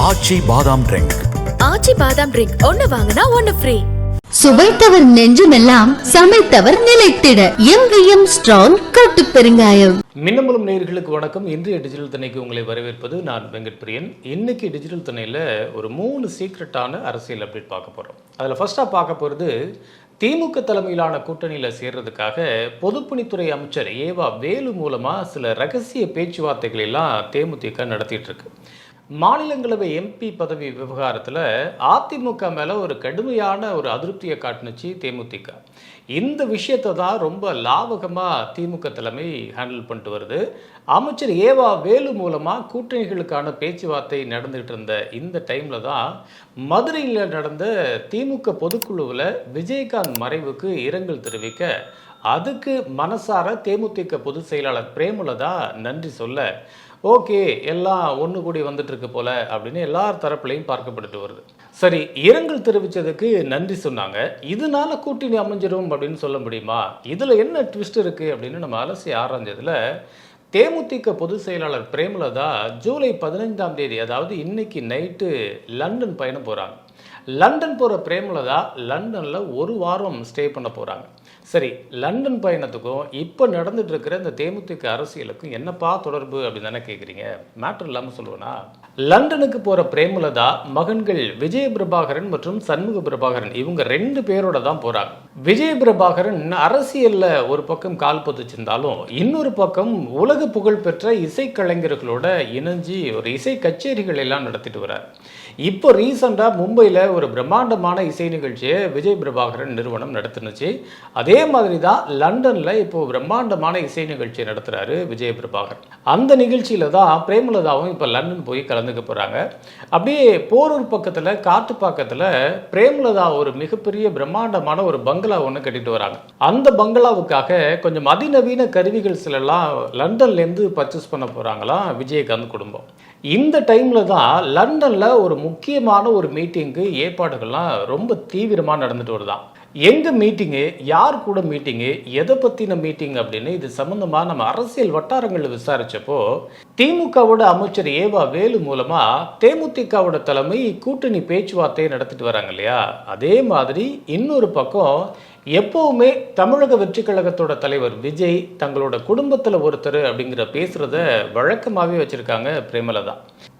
ஆச்சி பாதாம் ட்ரிங்க் ஆச்சி பாதாம் ட்ரிங்க் ஒன்னு வாங்கினா ஒன்னு ஃப்ரீ சுவைத்தவர் நெஞ்சுமெல்லாம் சமைத்தவர் நிலைத்திட. எங்கேயும் ஸ்ட்ராங் கட்டு பெருங்காயம். மின்னம்பலம் நேயர்களுக்கு வணக்கம். இன்றைய டிஜிட்டல் திணைக்கு உங்களை வரவேற்பது நான் வெங்கட் பிரியன் இன்னைக்கு டிஜிட்டல் திணையில் ஒரு மூணு சீக்ரெட்டான அரசியல் அப்டேட் பார்க்க போகிறோம் அதில் ஃபர்ஸ்ட்டாக பார்க்க போகிறது திமுக தலைமையிலான கூட்டணியில் சேர்றதுக்காக பொதுப்பணித்துறை அமைச்சர் ஏவா வேலு மூலமாக சில ரகசிய பேச்சுவார்த்தைகள் எல்லாம் தேமுதிக நடத்திட்டு இருக்கு. மாநிலங்களவை எம்பி பதவி விவகாரத்தில் அதிமுக மேலே ஒரு கடுமையான ஒரு அதிருப்தியை காட்டுனுச்சு தேமுதிக. இந்த விஷயத்தை தான் ரொம்ப லாவகமாக திமுக தலைமை ஹேண்டில் பண்ணிட்டு வருது. அமைச்சர் ஏவா வேலு மூலமாக கூட்டணிகளுக்கான பேச்சுவார்த்தை நடந்துகிட்டு இருந்த இந்த டைமில் தான் மதுரையில் நடந்த திமுக பொதுக்குழுவில் விஜயகாந்த் மறைவுக்கு இரங்கல் தெரிவிக்க அதுக்கு மனசார தேமுதிக பொதுச் செயலாளர் பிரேமலதா நன்றி சொல்ல ஓகே எல்லாம் ஒன்று கூடி வந்துட்டுருக்கு போல அப்படின்னு எல்லார் தரப்புலையும் பார்க்கப்பட்டுட்டு வருது. சரி இரங்கல் தெரிவித்ததுக்கு நன்றி சொன்னாங்க. இதனால கூட்டணி அமைஞ்சிடும் அப்படின்னு சொல்ல முடியுமா? இதில் என்ன ட்விஸ்ட் இருக்குது அப்படின்னு நம்ம அலசி ஆராய்ஞ்சதில் தேமுதிக பொதுச் செயலாளர் பிரேமலதா ஜூலை பதினைந்தாம் தேதி அதாவது இன்னைக்கு நைட்டு லண்டன் பயணம் போகிறாங்க லண்டன் போகிற பிரேமலதா லண்டனில் ஒரு வாரம் ஸ்டே பண்ண போகிறாங்க சரி லண்டன் பயணத்துக்கும் இப்போ நடந்துட்டு இருக்கிற இந்த தேமுதிக அரசியலுக்கும் என்னப்பா தொடர்பு அப்படின்னு தானே கேட்குறீங்க மேட்டர் இல்லாமல் சொல்லுவேனா? லண்டனுக்கு போகிற பிரேமலதா மகன்கள் விஜய பிரபாகரன் மற்றும் சண்முக பிரபாகரன் இவங்க ரெண்டு பேரோட தான் போகிறாங்க விஜய பிரபாகரன் அரசியலில் ஒரு பக்கம் கால் பதிச்சிருந்தாலும் இன்னொரு பக்கம் உலக புகழ்பெற்ற இசைக்கலைஞர்களோட இணைஞ்சி ஒரு இசை கச்சேரிகள் எல்லாம் நடத்திட்டு வரார் இப்போ ரீசெண்டாக மும்பையில் ஒரு பிரம்மாண்டமான இசை நிகழ்ச்சியை விஜய் பிரபாகரன் நிறுவனம் நடத்துனுச்சு. அதே மாதிரி தான் லண்டனில் இப்போ பிரம்மாண்டமான இசை நிகழ்ச்சியை நடத்துகிறாரு விஜய் பிரபாகரன். அந்த நிகழ்ச்சியில் தான் பிரேமலதாவும் இப்போ லண்டன் போய் கலந்துக்க போகிறாங்க அப்படியே போரூர் பக்கத்தில் காட்டுப்பாக்கத்தில் பிரேமலதா ஒரு மிகப்பெரிய பிரம்மாண்டமான ஒரு பங்களா ஒன்று கட்டிட்டு வராங்க. அந்த பங்களாவுக்காக கொஞ்சம் அதிநவீன கருவிகள் சிலலாம் லண்டன்லேருந்து பர்ச்சேஸ் பண்ண போகிறாங்களாம் விஜயகாந்த் குடும்பம். இந்த டைமில் தான் லண்டனில் ஒரு முக்கியமான ஒரு மீட்டிங்கு ஏற்பாடுகள்லாம் ரொம்ப தீவிரமாக நடந்துட்டு வருதான் எங்கே மீட்டிங்கு யார் கூட மீட்டிங்கு எதை பற்றின மீட்டிங் அப்படின்னு இது சம்மந்தமாக நம்ம அரசியல் வட்டாரங்களில் விசாரித்தப்போ திமுகவோட அமைச்சர் ஏவா வேலு மூலமாக தேமுதிகவோட தலைமை கூட்டணி பேச்சுவார்த்தையை நடத்திட்டு வராங்க இல்லையா? அதே மாதிரி இன்னொரு பக்கம் எப்போவுமே தமிழக வெற்றி கழகத்தோட தலைவர் விஜய் தங்களோட குடும்பத்தில் ஒருத்தர் அப்படிங்கிற பேசுறத வழக்கமாகவே வச்சிருக்காங்க பிரேமலதா.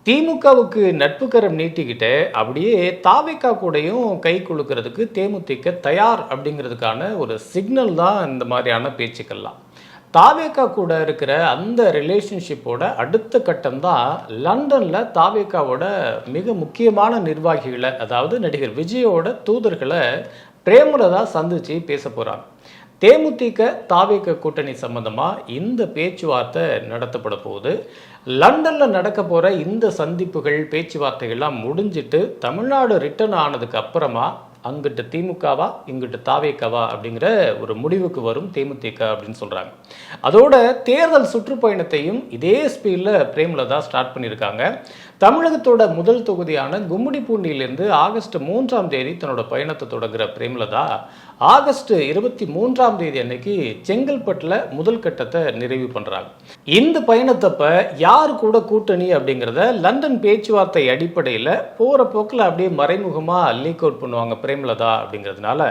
திமுகவுக்கு நட்பு கரம் நீட்டிக்கிட்டு அப்படியே தாவேக்கா கூடயும் கை குலுக்கிறதுக்கு தேமுதிக தயார் அப்படிங்கிறதுக்கான ஒரு சிக்னல் தான் இந்த மாதிரியான பேச்சுக்கள்லாம். தாவேக்கா கூட இருக்கிற அந்த ரிலேஷன்ஷிப்போட அடுத்த கட்டம் தான் லண்டனில் தாவேக்காவோட மிக முக்கியமான நிர்வாகிகளை அதாவது நடிகர் விஜயோட தூதர்களை பிரேமலதா சந்திச்சு பேச போகிறாங்க தேமுதிக தாவேக்க கூட்டணி சம்பந்தமாக இந்த பேச்சுவார்த்தை நடத்தப்பட போகுது. லண்டனில் நடக்க போகிற இந்த சந்திப்புகள் பேச்சுவார்த்தைகள்லாம் முடிஞ்சிட்டு தமிழ்நாடு ரிட்டர்ன் ஆனதுக்கு அப்புறமா அங்கிட்டு திமுகவா இங்கிட்டு தாவேக்கவா அப்படிங்கிற ஒரு முடிவுக்கு வரும் தேமுதிக அப்படின்னு சொல்கிறாங்க அதோட தேர்தல் சுற்றுப்பயணத்தையும் இதே ஸ்பீடில் பிரேமலதா ஸ்டார்ட் பண்ணியிருக்காங்க. தமிழகத்தோட முதல் தொகுதியான கும்மிடிப்பூண்டியிலிருந்து ஆகஸ்ட் மூன்றாம் தேதி தன்னோட பயணத்தை தொடங்குற பிரேமலதா ஆகஸ்ட் இருபத்தி மூன்றாம் தேதி அன்னைக்கு செங்கல்பட்டில் முதல் கட்டத்தை நிறைவு பண்ணுறாங்க இந்த பயணத்தப்ப யார் கூட கூட்டணி அப்படிங்கிறத லண்டன் பேச்சுவார்த்தை அடிப்படையில் போகிற போக்கில் அப்படியே மறைமுகமாக லீக் அவுட் பண்ணுவாங்க பிரேமலதா அப்படிங்கிறதுனால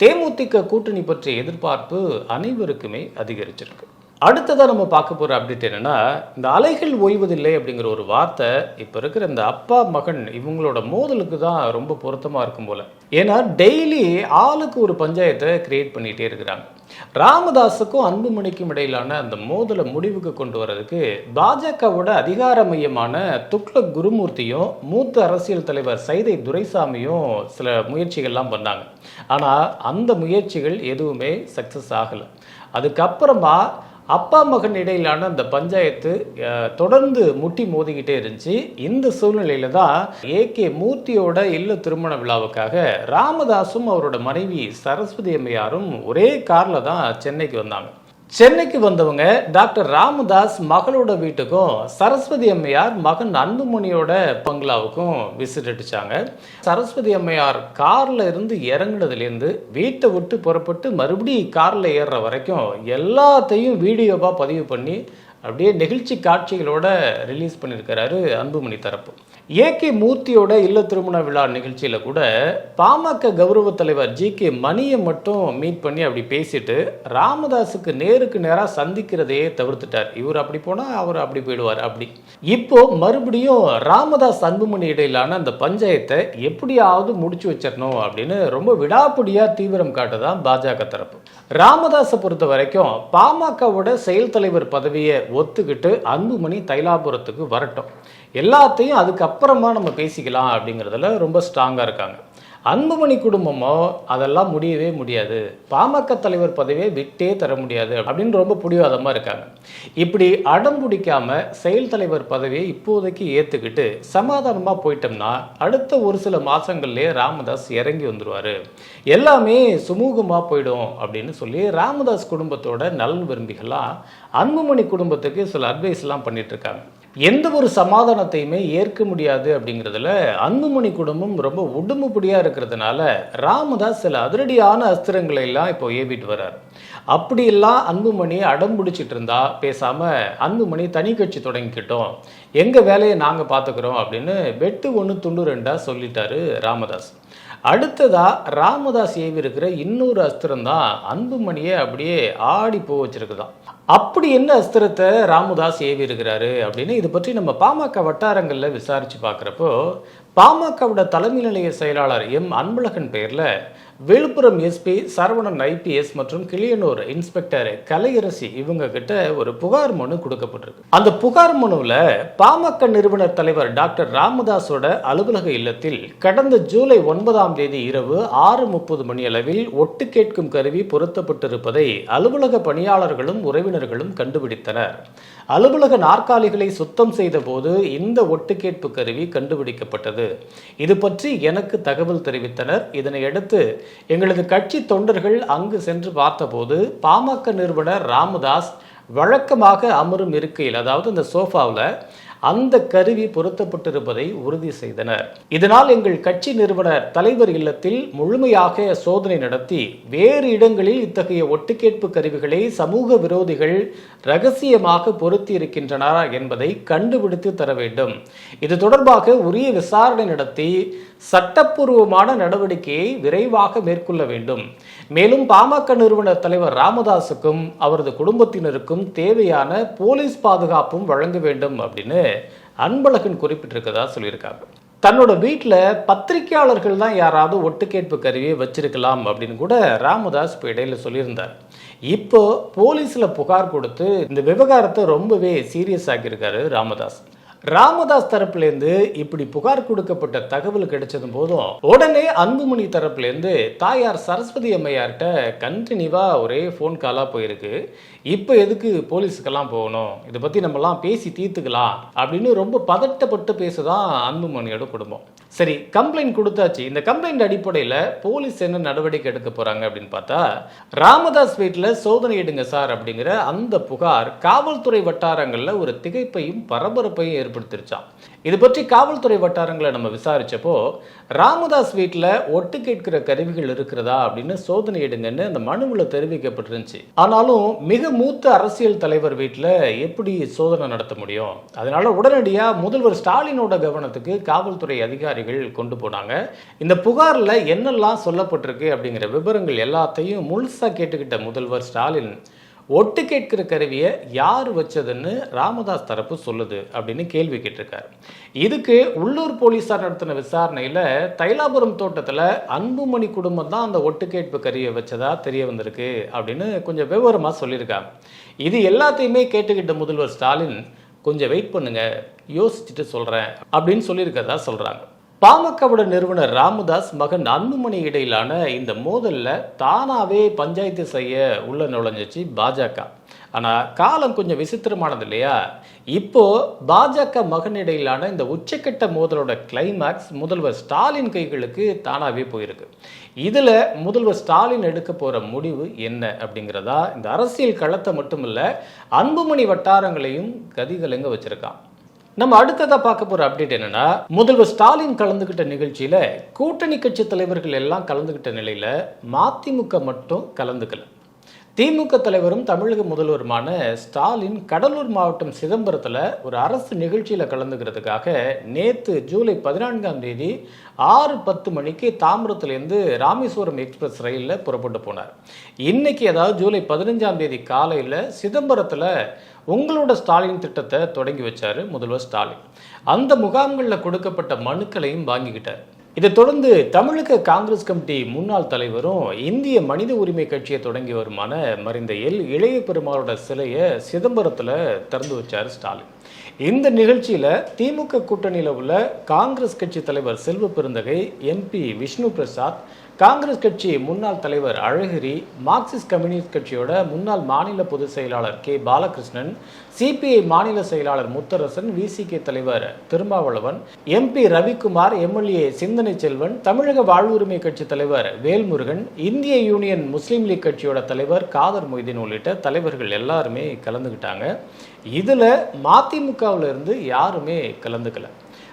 தேமுதிக கூட்டணி பற்றிய எதிர்பார்ப்பு அனைவருக்குமே அதிகரிச்சிருக்கு. அடுத்ததாக நம்ம பார்க்க போகிற அப்டேட் என்னென்னா இந்த அலைகள் ஓய்வதில்லை அப்படிங்கிற ஒரு வார்த்தை இப்போ இருக்கிற இந்த அப்பா மகன் இவங்களோட மோதலுக்கு தான் ரொம்ப பொருத்தமாக இருக்கும் போல். ஏன்னா டெய்லி ஆளுக்கு ஒரு பஞ்சாயத்தை கிரியேட் பண்ணிகிட்டே இருக்கிறாங்க. ராமதாஸுக்கும் அன்புமணிக்கும் இடையிலான அந்த மோதலை முடிவுக்கு கொண்டு வர்றதுக்கு பாஜகவோட அதிகார மையமான துக்ளக் குருமூர்த்தியும் மூத்த அரசியல் தலைவர் சைதை துரைசாமியும் சில முயற்சிகள்லாம் பண்ணாங்க. ஆனால் அந்த முயற்சிகள் எதுவுமே சக்ஸஸ் ஆகலை. அதுக்கப்புறமா அப்பா மகன் இடையிலான அந்த பஞ்சாயத்து அஹ், தொடர்ந்து முட்டி மோதிக்கிட்டே இருந்துச்சு. இந்த சூழ்நிலையில தான் ஏகே மூர்த்தியோட இல்ல திருமண விழாவுக்காக ராமதாஸும் அவரோட மனைவி சரஸ்வதி அம்மையாரும் ஒரே கார்ல தான் சென்னைக்கு வந்தாங்க. சென்னைக்கு வந்தவங்க டாக்டர் ராமதாஸ் மகளோட வீட்டுக்கும் சரஸ்வதி அம்மையார் மகன் அன்புமணியோட பங்களாவுக்கும் விசிட் அடிச்சாங்க சரஸ்வதி அம்மையார் கார்ல இருந்து இறங்குனதுலேருந்து வீட்டை விட்டு புறப்பட்டு மறுபடியும் கார்ல ஏறுற வரைக்கும் எல்லாத்தையும் வீடியோவாக பதிவு பண்ணி அப்படியே நெகிழ்ச்சி காட்சிகளோட ரிலீஸ் பண்ணியிருக்கிறாரு அன்புமணி தரப்பு. ஏ கே மூர்த்தியோட இல்ல திருமண விழா நிகழ்ச்சியில் கூட பாமக கௌரவ தலைவர் ஜி கே மணியை மட்டும் மீட் பண்ணி அப்படி பேசிட்டு ராமதாஸுக்கு நேருக்கு நேராக சந்திக்கிறதையே தவிர்த்துட்டார். இவர் அப்படி போனால் அவர் அப்படி போயிடுவார் அப்படி. இப்போ மறுபடியும் ராமதாஸ் அன்புமணி இடையிலான அந்த பஞ்சாயத்தை எப்படியாவது முடிச்சு வச்சிடணும் அப்படின்னு ரொம்ப விடாப்பிடியாக தீவிரம் காட்டுதான் பாஜக தரப்பு. ராமதாஸை பொறுத்த வரைக்கும் பாமகவோட செயல் தலைவர் பதவியை ஒத்துக்கிட்டு அன்புமணி தைலாபுரத்துக்கு வரட்டும். எல்லாத்தையும் அதுக்கப்புறமா நம்ம பேசிக்கலாம் அப்படிங்கிறதுல ரொம்ப ஸ்ட்ராங்காக இருக்காங்க. அன்புமணி குடும்பமோ அதெல்லாம் முடியவே முடியாது. பாமக தலைவர் பதவியை விட்டே தர முடியாது அப்படின்னு ரொம்ப பிடிவாதமாக இருக்காங்க. இப்படி அடம் பிடிக்காம செயல் தலைவர் பதவியை இப்போதைக்கு ஏற்றுக்கிட்டு சமாதானமாக போயிட்டோம்னா அடுத்த ஒரு சில மாதங்கள்லேயே ராமதாஸ் இறங்கி வந்துடுவார் எல்லாமே சுமூகமாக போயிடும் அப்படின்னு சொல்லி ராமதாஸ் குடும்பத்தோட நலன் விரும்பிகளாக அன்புமணி குடும்பத்துக்கு சில அட்வைஸ்லாம் பண்ணிகிட்ருக்காங்க எந்த ஒரு சமாதானத்தையுமே ஏற்க முடியாது அப்படிங்கிறதுல அன்புமணி குடும்பம் ரொம்ப உடம்புப்படியாக இருக்கிறதுனால ராமதாஸ் சில அதிரடியான அஸ்திரங்களை எல்லாம் இப்போ ஏவிட்டு வர்றார். அப்படியெல்லாம் அன்புமணி அடம் பிடிச்சிட்டு இருந்தா பேசாமல் அன்புமணி தனி கட்சி தொடங்கிக்கிட்டோம். எங்கள் வேலையை நாங்கள் பார்த்துக்கிறோம் அப்படின்னு வெட்டு ஒன்று துண்டு ரெண்டாக சொல்லிட்டாரு ராமதாஸ். அடுத்ததா ராமதாஸ் ஏவி இருக்கிற இன்னொரு அஸ்திரம் தான் அன்புமணியை அப்படியே ஆடி போ வச்சிருக்குதான். அப்படி என்ன அஸ்திரத்தை ராமதாஸ் ஏவி இருக்கிறாரு அப்படின்னு இதை பற்றி நம்ம பாமக வட்டாரங்களில் விசாரிச்சு பார்க்குறப்போ பாமகவோட தலைமை நிலைய செயலாளர் எம் அன்பழகன் பெயரில் விழுப்புரம் எஸ்பி சரவணன் ஐபிஎஸ் மற்றும் கிளியனூர் இன்ஸ்பெக்டர் கலையரசி இவங்க கிட்ட ஒரு புகார் மனு கொடுக்கப்பட்டிருக்கு. அந்த புகார் மனுவில் பாமக நிறுவனர் தலைவர் டாக்டர் ராமதாஸோட அலுவலக இல்லத்தில் கடந்த ஜூலை ஒன்பதாம் தேதி இரவு ஆறு முப்பது மணி அளவில் ஒட்டு கேட்கும் கருவி பொருத்தப்பட்டிருப்பதை அலுவலக பணியாளர்களும் உறவினர் உறவினர்களும் கண்டுபிடித்தனர். அலுவலக நாற்காலிகளை சுத்தம் செய்தபோது இந்த ஒட்டுக்கேட்பு கருவி கண்டுபிடிக்கப்பட்டது. இது பற்றி எனக்கு தகவல் தெரிவித்தனர். இதனை அடுத்து எங்களது கட்சி தொண்டர்கள் அங்கு சென்று பார்த்தபோது பாமக நிறுவனர் ராமதாஸ் வழக்கமாக அமரும் இருக்கையில் அதாவது இந்த சோஃபாவில் அந்த கருவி பொருத்தப்பட்டிருப்பதை உறுதி செய்தனர். இதனால் எங்கள் கட்சி நிறுவனர் தலைவர் இல்லத்தில் முழுமையாக சோதனை நடத்தி வேறு இடங்களில் இத்தகைய ஒட்டுக்கேட்பு கருவிகளை சமூக விரோதிகள் ரகசியமாக பொருத்தி என்பதை கண்டுபிடித்து தர வேண்டும். இது தொடர்பாக உரிய விசாரணை நடத்தி சட்டப்பூர்வமான நடவடிக்கையை விரைவாக மேற்கொள்ள வேண்டும். மேலும் பாமக நிறுவனர் தலைவர் ராமதாசுக்கும் அவரது குடும்பத்தினருக்கும் தேவையான போலீஸ் பாதுகாப்பும் வழங்க வேண்டும் அப்படின்னு அன்பழகன் குறிப்பிட்டிருக்கதா சொல்லியிருக்காங்க. தன்னோட வீட்டில் பத்திரிகையாளர்கள் தான் யாராவது ஒட்டுக்கேட்பு கருவியை வச்சிருக்கலாம் அப்படின்னு கூட ராமதாஸ் இப்போ இடையில சொல்லியிருந்தார். இப்போ போலீஸில் புகார் கொடுத்து இந்த விவகாரத்தை ரொம்பவே சீரியஸ் ஆக்கியிருக்காரு ராமதாஸ். ராமதாஸ் தரப்புலேருந்து இப்படி புகார் கொடுக்கப்பட்ட தகவல் கிடைச்சதும் போதும் உடனே அன்புமணி தரப்புலேருந்து தாயார் சரஸ்வதி அம்மையார்கிட்ட கண்டினியூவா ஒரே ஃபோன் காலாக போயிருக்கு. இப்போ எதுக்கு போலீஸுக்கெல்லாம் போகணும்? இதை பற்றி நம்மலாம் பேசி தீர்த்துக்கலாம் அப்படின்னு ரொம்ப பதட்டப்பட்டு பேசுதான் அன்புமணியோட குடும்பம். சரி கம்ப்ளைண்ட் கொடுத்தாச்சு. இந்த கம்ப்ளைண்ட் அடிப்படையில் போலீஸ் என்ன நடவடிக்கை எடுக்க போகிறாங்க அப்படின்னு பார்த்தா ராமதாஸ் வீட்டில் சோதனை எடுங்க சார் அப்படிங்கிற அந்த புகார் காவல்துறை வட்டாரங்களில் ஒரு திகைப்பையும் பரபரப்பையும் ஏற்படுத்திருச்சான் இது பற்றி காவல்துறை வட்டாரங்களை நம்ம விசாரித்தப்போ ராமதாஸ் வீட்டில் ஒட்டு கேட்கிற கருவிகள் இருக்கிறதா அப்படின்னு சோதனை எடுங்கன்னு அந்த மனுவில் தெரிவிக்கப்பட்டிருந்துச்சு. ஆனாலும் மிக மூத்த அரசியல் தலைவர் வீட்டில் எப்படி சோதனை நடத்த முடியும்? அதனால உடனடியாக முதல்வர் ஸ்டாலினோட கவனத்துக்கு காவல்துறை அதிகாரி அதிகாரிகள் கொண்டு போனாங்க. இந்த புகாரில் என்னெல்லாம் சொல்லப்பட்டிருக்கு அப்படிங்கிற விவரங்கள் எல்லாத்தையும் முழுசாக கேட்டுக்கிட்ட முதல்வர் ஸ்டாலின் ஒட்டு கேட்கிற கருவியை யார் வச்சதுன்னு ராமதாஸ் தரப்பு சொல்லுது அப்படின்னு கேள்வி கேட்டிருக்காரு. இதுக்கு உள்ளூர் போலீஸார் நடத்தின விசாரணையில் தைலாபுரம் தோட்டத்தில் அன்புமணி குடும்பம் தான் அந்த ஒட்டு கேட்பு கருவியை வச்சதா தெரிய வந்திருக்கு அப்படின்னு கொஞ்சம் விவரமாக சொல்லியிருக்காங்க. இது எல்லாத்தையுமே கேட்டுக்கிட்ட முதல்வர் ஸ்டாலின் கொஞ்சம் வெயிட் பண்ணுங்க யோசிச்சுட்டு சொல்கிறேன் அப்படின்னு சொல்லியிருக்கதா சொல்கிறாங்க பாமகவோட நிறுவனர் ராமதாஸ் மகன் அன்புமணி இடையிலான இந்த மோதலில் தானாகவே பஞ்சாயத்து செய்ய உள்ள நுழைஞ்சிச்சு பாஜக. ஆனால் காலம் கொஞ்சம் விசித்திரமானது இல்லையா? இப்போ பாஜக மகன் இடையிலான இந்த உச்சக்கட்ட மோதலோட கிளைமேக்ஸ் முதல்வர் ஸ்டாலின் கைகளுக்கு தானாகவே போயிருக்கு. இதில் முதல்வர் ஸ்டாலின் எடுக்க போகிற முடிவு என்ன அப்படிங்கிறதா இந்த அரசியல் களத்தை மட்டுமில்ல அன்புமணி வட்டாரங்களையும் கதிகலங்க வச்சுருக்கான். நம்ம அடுத்ததா பார்க்க போற அப்டேட் என்னன்னா முதல்வர் ஸ்டாலின் கலந்துகிட்ட நிகழ்ச்சியில கூட்டணி கட்சி தலைவர்கள் எல்லாம் கலந்துகிட்ட நிலையில மதிமுக மட்டும் கலந்துக்கல. திமுக தலைவரும் தமிழக முதல்வருமான ஸ்டாலின் கடலூர் மாவட்டம் சிதம்பரத்தில் ஒரு அரசு நிகழ்ச்சியில் கலந்துக்கிறதுக்காக நேற்று ஜூலை பதினான்காம் தேதி ஆறு பத்து மணிக்கு தாமிரத்துலேருந்து ராமேஸ்வரம் எக்ஸ்பிரஸ் ரயிலில் புறப்பட்டு போனார். இன்னைக்கு அதாவது ஜூலை பதினஞ்சாம் தேதி காலையில் சிதம்பரத்தில் உங்களோட ஸ்டாலின் திட்டத்தை தொடங்கி வச்சார் முதல்வர் ஸ்டாலின். அந்த முகாம்களில் கொடுக்கப்பட்ட மனுக்களையும் வாங்கிக்கிட்டார். இதை தொடர்ந்து தமிழக காங்கிரஸ் கமிட்டி முன்னாள் தலைவரும் இந்திய மனித உரிமை கட்சியை தொடங்கியவருமான மறைந்த எல் இளைய பெருமாளோட சிலையை சிதம்பரத்தில் திறந்து வச்சார் ஸ்டாலின். இந்த நிகழ்ச்சியில் திமுக கூட்டணியில் உள்ள காங்கிரஸ் கட்சி தலைவர் செல்வ பெருந்தகை எம்பி விஷ்ணு பிரசாத் காங்கிரஸ் கட்சி முன்னாள் தலைவர் அழகிரி மார்க்சிஸ்ட் கம்யூனிஸ்ட் கட்சியோட முன்னாள் மாநில பொதுச் செயலாளர் கே. பாலகிருஷ்ணன் சிபிஐ மாநில செயலாளர் முத்தரசன் விசிகே தலைவர் திருமாவளவன் எம்பி ரவிக்குமார் எம்எல்ஏ சிந்தனை செல்வன் தமிழக வாழ்வுரிமை கட்சி தலைவர் வேல்முருகன் இந்திய யூனியன் முஸ்லீம் லீக் கட்சியோட தலைவர் காதர் மொய்தீன் உள்ளிட்ட தலைவர்கள் எல்லாருமே கலந்துக்கிட்டாங்க இதில் மதிமுகவில் இருந்து யாருமே கலந்துக்கல.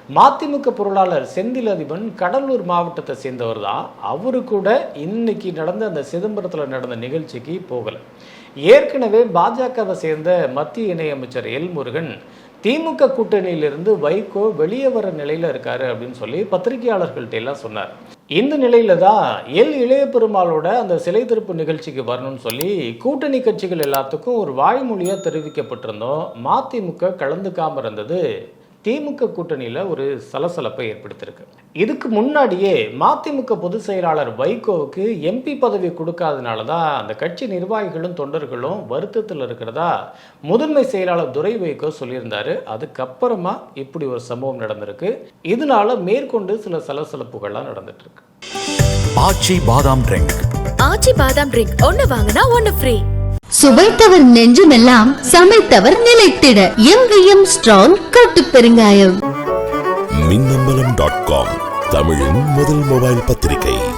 மதிமுக பொருளாளர் செந்தில் அதிபன் கடலூர் மாவட்டத்தை சேர்ந்தவர் தான் அவரு கூட இன்னைக்கு நடந்த அந்த சிதம்பரத்தில் நடந்த நிகழ்ச்சிக்கு போகலை. ஏற்கனவே பாஜகவை சேர்ந்த மத்திய இணையமைச்சர் எல் முருகன் திமுக கூட்டணியிலிருந்து வைகோ வெளியே வர நிலையில இருக்காரு அப்படின்னு சொல்லி பத்திரிகையாளர்கள்ட்ட எல்லாம் சொன்னார். இந்த நிலையில தான் எல் இளைய பெருமாளோட அந்த சிலை திருப்பு நிகழ்ச்சிக்கு வரணும்னு சொல்லி கூட்டணி கட்சிகள் எல்லாத்துக்கும் ஒரு வாய்மொழியா தெரிவிக்கப்பட்டிருந்தோம். மதிமுக கலந்துக்காம இருந்தது. திமுக கூட்டணியில் ஒரு சலசலப்பை ஏற்படுத்தியிருக்கு. இதுக்கு முன்னாடியே மதிமுக பொதுச் செயலாளர் வைகோவுக்கு எம்பி பதவி கொடுக்காதனால தான் அந்த கட்சி நிர்வாகிகளும் தொண்டர்களும் வருத்தத்தில் இருக்கிறதா முதன்மை செயலாளர் துரை வைகோ சொல்லியிருந்தாரு. அதுக்கப்புறமா இப்படி ஒரு சம்பவம் நடந்திருக்கு. இதனால மேற்கொண்டு சில சலசலப்புகள்லாம் நடந்துட்டு இருக்கு ஆச்சி பாதாம் ட்ரிங்க். ஆச்சி பாதாம் ட்ரிங்க் ஒன்னு வாங்கினா ஒன்னு ஃப்ரீ. சுவைத்தவர் நெஞ்சுமெல்லாம் சமைத்தவர் நிலைத்திட. எங்கேயும் ஸ்ட்ராங் கட்டு பெருங்காயம். மின்னம்பலம் டாட் காம் தமிழின் முதல் மொபைல் பத்திரிகை.